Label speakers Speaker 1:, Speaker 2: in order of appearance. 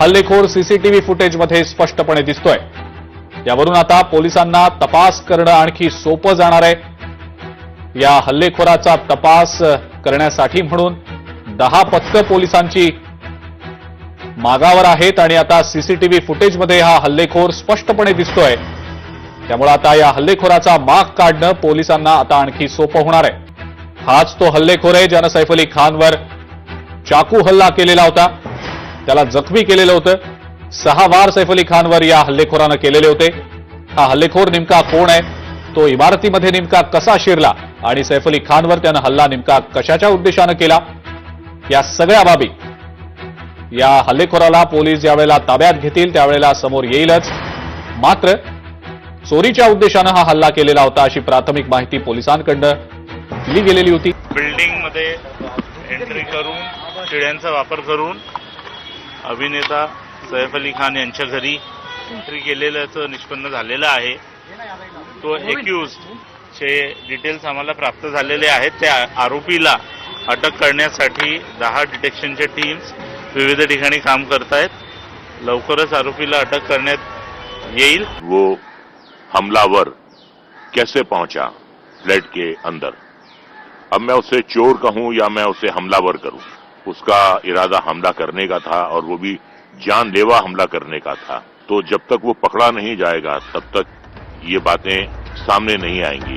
Speaker 1: हल्लेखोर सीसीटीव्ही फुटेजमध्ये स्पष्टपणे दिसतोय. यावरून आता पोलिसांना तपास करणं आणखी सोपं जाणार आहे. या हल्लेखोराचा तपास करण्यासाठी म्हणून दहा पथकं पोलिसांची मागावर आहेत आणि आता सीसीटीव्ही फुटेजमध्ये हा हल्लेखोर स्पष्टपणे दिसतोय. त्यामुळे आता या हल्लेखोराचा माग काढणं पोलिसांना आता आणखी सोपं होणार आहे. हाच तो हल्लेखोर आहे ज्यानं सैफ अली खानवर चाकू हल्ला केलेला होता. त्याला जखमी केलेलं होतं. सहा वार सैफ अली खानवर या हल्लेखोरानं केलेले होते. हा हल्लेखोर नेमका कोण आहे? तो इमारतीमध्ये नेमका कसा शिरला? आणि सैफ अली खानवर त्यानं हल्ला नेमका कशाच्या उद्देशानं केला? या सगळ्या बाबी या हल्लेखोराला पोलीस ज्यावेळेला ताब्यात घेतील त्यावेळेला समोर येईलच. मात्र चोरीच्या उद्देशानं हा हल्ला केलेला होता अशी प्राथमिक माहिती पोलिसांकडनं दिली गेलेली होती.
Speaker 2: बिल्डिंगमध्ये एंट्री करून शिड्यांचा वापर करून अभिनेता सैफ अली खान यांच्या घरी एंट्री केलेल्याचं निष्पन्न झालेलं आहे. तो एक्युज चे डिटेल्स आम्हाला प्राप्त झालेले आहेत. त्या आरोपीला अटक करण्यासाठी दहा डिटेक्शनच्या टीम्स विविध ठिकाणी काम करतायत. लवकरच आरोपीला अटक करण्यात येईल.
Speaker 3: वो हमलावर कैसे पहुंचा फ्लैट के अंदर? अब मैं उसे चोर कहूं या मैं उसे हमलावर करूं? उसका इरादा हमला करने का था और वो भी जानलेवा हमला करने का था। तो जब तक वो पकड़ा नहीं जाएगा तब तक ये बातें सामने नहीं आएंगी।